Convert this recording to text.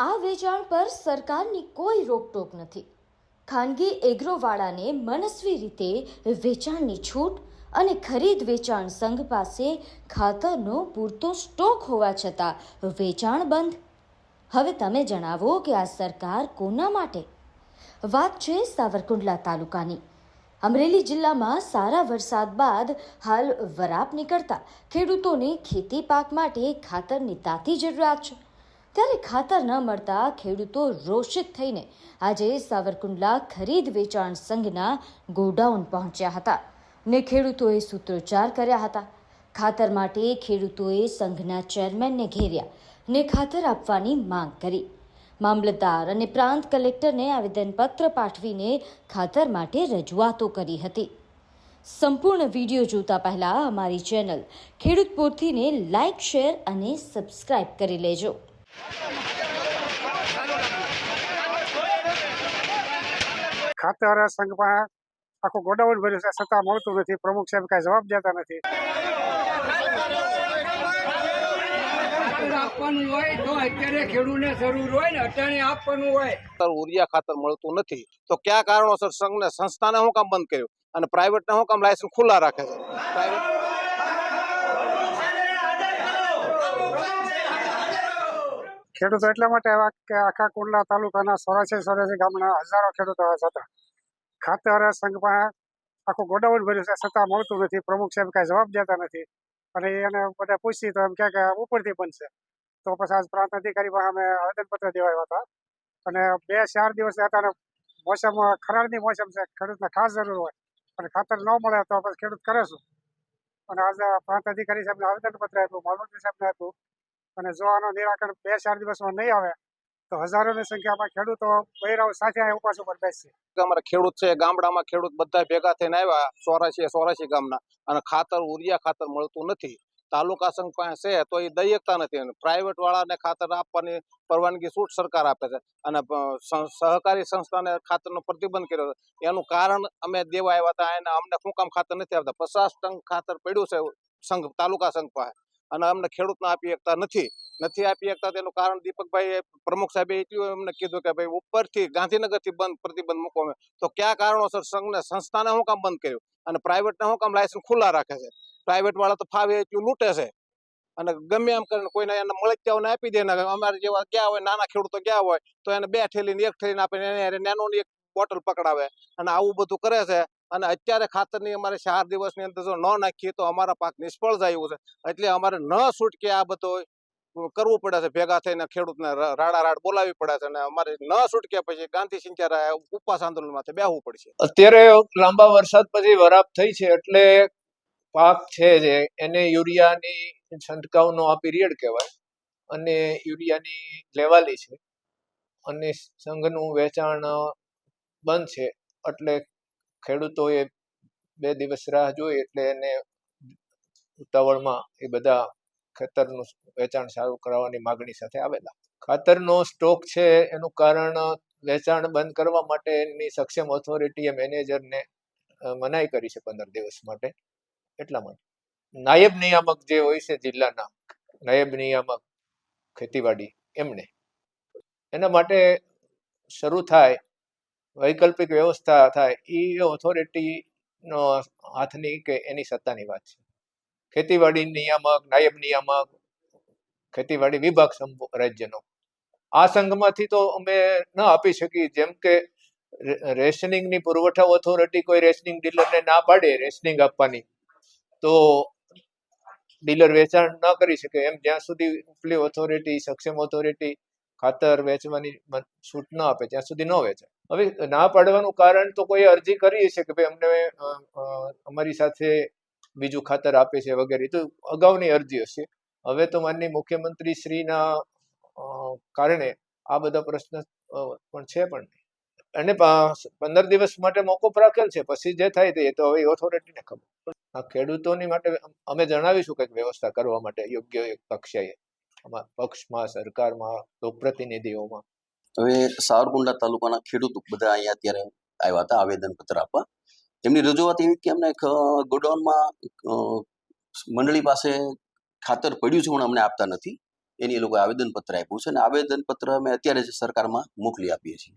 આ વેચાણ પર સરકારની કોઈ રોકટોક નથી. ખાનગી એગ્રોવાળાને મનસ્વી રીતે વેચાણની છૂટ અને ખરીદ વેચાણ સંઘ પાસે ખાતરનો પૂરતો સ્ટોક હોવા છતાં વેચાણ બંધ. હવે તમે જણાવો કે આ સરકાર કોના માટે? વાત છે સાવરકુંડલા તાલુકાની. અમરેલી જિલ્લામાં સારા વરસાદ બાદ હાલ વરાપ નીકળતા ખેડૂતોને ખેતી પાક માટે ખાતરની તાતી જરૂરિયાત છે. ત્યારે ખાતર ન મળતા ખેડૂતો રોષિત થઈને આજે સાવરકુંડલા ખરીદ વેચાણ સંઘના ગોડાઉન પહોંચ્યા હતા ને ખેડૂતોએ સૂત્રોચ્ચાર કર્યા હતા. ખાતર માટે ખેડૂતોએ સંઘના ચેરમેનને ઘેર્યા ને ખાતર આપવાની માંગ કરી. મામલતદાર અને પ્રાંત કલેક્ટરને આવેદનપત્ર પાઠવીને ખાતર માટે રજૂઆતો કરી હતી. સંપૂર્ણ વીડિયો જોતા પહેલાં અમારી ચેનલ ખેડૂત પોથીને લાઇક શેર અને સબસ્ક્રાઇબ કરી લેજો. ખાતર સંઘમાં આખું ગોડાઉન ભર્યું છે છતાં મળતું નથી પ્રમુખ સાહેબ કાંઈ જવાબ દેતા નથી. ખાતર આપવાનું હોય તો અત્યારે ખેડૂતને જરૂર હોય ને અત્યારે આપવાનું હોય. ખાતર ઉરિયા ખાતર મળતું નથી. તો કયા કારણોસર સંઘને સંસ્થાને શું કામ બંધ કર્યું? અને પ્રાઇવેટને શું કામ લાયસન્સ ખુલ્લા રાખે છે? પ્રાઇવેટ ખેડૂતો એટલા માટે આવ્યા કે આખા કુંડલા તાલુકાના સોરાસી સોરાસી ગામના હજારો ખેડૂતો આવ્યા હતા. ખાતર સંઘમાં આખું ગોડાઉન ભર્યું છે છતાં મળતું નથી, પ્રમુખ સાહેબ કાંઈ જવાબ દેતા નથી. અને એને બધા પૂછી તો એમ કે ઉપરથી બનશે. તો પછી આજ પ્રાંત અધિકારી પણ અમે આવેદનપત્ર દેવા આવ્યા હતા. અને બે ચાર દિવસ હતા અને મોસમ ખરાળની મોસમ છે, ખેડૂતને ખાસ જરૂર હોય. અને ખાતર ન મળે તો પછી ખેડૂત કરે શું? અને આજે પ્રાંત અધિકારી સાહેબને આવેદનપત્ર આપ્યું, મામલતદાર સાહેબને આપ્યું. અને જો આનો નિરાકરણ બે ચાર દિવસમાં નહીં આવે, તો હજારોની સંખ્યામાં ખેડૂતો બૈરાઓ સાથે આ ઉપવાસ ઉપર બેસશે અમારા ખેડૂત છે, ગામડામાં ખેડૂત બધા ભેગા થઈને આવ્યા, સોરાશી સોરાશી ગામના, અને ખાતર, ઉરિયા ખાતર મળતું નથી. તાલુકા સંઘ પાસે છે, તો એ દઈ શકતા નથી. પ્રાઇવેટ વાળાને ખાતર આપવાની પરવાનગી છૂટ સરકાર આપે છે. અને સહકારી સંસ્થાને ખાતરનો પ્રતિબંધ કર્યો છે. એનું કારણ અમે દેવા આવ્યા હતા, એને અમને શું કામ ખાતર નથી આપતા પચાસ ટન ખાતર પડ્યું છે સંઘ, તાલુકા સંઘ પાસે. અને અમને ખેડૂતને આપી શકતા નથી. નથી આપી શકતા તેનું કારણ દીપકભાઈ પ્રમુખ સાહેબે એટલું અમને કીધું કે ભાઈ, ઉપરથી ગાંધીનગરથી બંધ પ્રતિબંધ મૂકો અમે. તો કયા કારણોસર સંઘને, સંસ્થાને શું કામ બંધ કર્યું? અને પ્રાઇવેટને શું કામ લાયસન્સ ખુલ્લા રાખે છે? પ્રાઇવેટ વાળા તો ફાવે એટલું લૂંટે છે. અને ગમે એમ કરીને કોઈને એને મળતિયાઓને આપી દે ને અમારે જેવા ગયા હોય, નાના ખેડૂતો ગયા હોય, તો એને બે ઠેલીને, એક ઠેલીને આપીને એને હારે એક બોટલ પકડાવે. અને આવું બધું કરે છે. અને અત્યારે ખાતરની અમારે ચાર દિવસની અંદર જો ન નાખીએ તો અમારા પાક નિષ્ફળ જાય છે. એટલે અમારે ન છૂટકે આ બધો કરવું પડે છે. ભેગા થઈને ખેડૂતને રાડા રાડ બોલાવી પડે છે અને અમારે ન છૂટકે પછી ગાંધી સિંચારા ઉપવાસ આંદોલન માથે બેહવું પડશે. અત્યારે લાંબા વરસાદ પછી વરાપ થઈ છે એટલે પાક છે જે, એને યુરિયાની છંટકાવનો આ પીરિયડ કહેવાય અને યુરિયાની લેવાલી છે અને સંઘનું વેચાણ બંધ છે એટલે ખેડૂતોએ બે દિવસ રાહ જોઈ એટલે એને ઉતાવળમાં એ બધા ખેતરનું વેચાણ સારું કરાવવાની માગણી સાથે આવેલા. ખાતરનો સ્ટોક છે એનું કારણ વેચાણ બંધ કરવા માટે એની સક્ષમ ઓથોરિટીએ મેનેજરને મનાઈ કરી છે પંદર દિવસ માટે. એટલા માટે. નાયબ નિયામક જે હોય છે જિલ્લાના, નાયબ નિયામક ખેતીવાડી એમને એના માટે શરૂ થાય વૈકલ્પિક વ્યવસ્થા થાય, એ ઓથોરિટીનો હાથની કે એની સત્તાની વાત છે. ખેતીવાડી નિયામક, નાયબ નિયામક, ખેતીવાડી વિભાગ રાજ્યનો. આ સંઘમાંથી તો અમે ન આપી શકીએ, જેમ કે રેશનિંગની પુરવઠા ઓથોરિટી કોઈ રેશનિંગ ડીલરને ના પાડે રેશનિંગ આપવાની, તો ડીલર વેચાણ ન કરી શકે. એમ જ્યાં સુધી ઉપલી ઓથોરિટી સક્ષમ ઓથોરિટી ખાતર વેચવાની છૂટ ન આપે, ત્યાં સુધી ન વેચાય. હવે ના પાડવાનું કારણ તો કોઈ અરજી કરી છે કે ભાઈ અમને અમારી સાથે બીજું ખાતર આપે છે વગેરે, તો અગાઉની અરજી હશે. હવે તો માનની મુખ્યમંત્રી શ્રીના કારણે આ બધા પ્રશ્ન પણ છે પણ. અને પંદર દિવસ માટે મોકૂફ રાખેલ છે, પછી જે થાય તે તો હવે ઓથોરિટીને ખબર. આ ખેડૂતોની માટે અમે જણાવીશું કંઈક વ્યવસ્થા કરવા માટે, યોગ્ય એક કક્ષાએ પક્ષમાં, સરકારમાં, લોકપ્રતિનિધિઓમાં. હવે સાવરકુંડલા તાલુકાના ખેડૂતો બધા અહીંયા અત્યારે આવ્યા હતા આવેદનપત્ર આપવા. એમની રજૂઆત એવી કે અમને ગોડાઉનમાં મંડળી પાસે ખાતર પડ્યું છે, પણ અમને આપતા નથી. એની એ લોકોએ આવેદનપત્ર આપ્યું છે અને આવેદનપત્ર અમે અત્યારે જ સરકારમાં મોકલી આપીએ છીએ.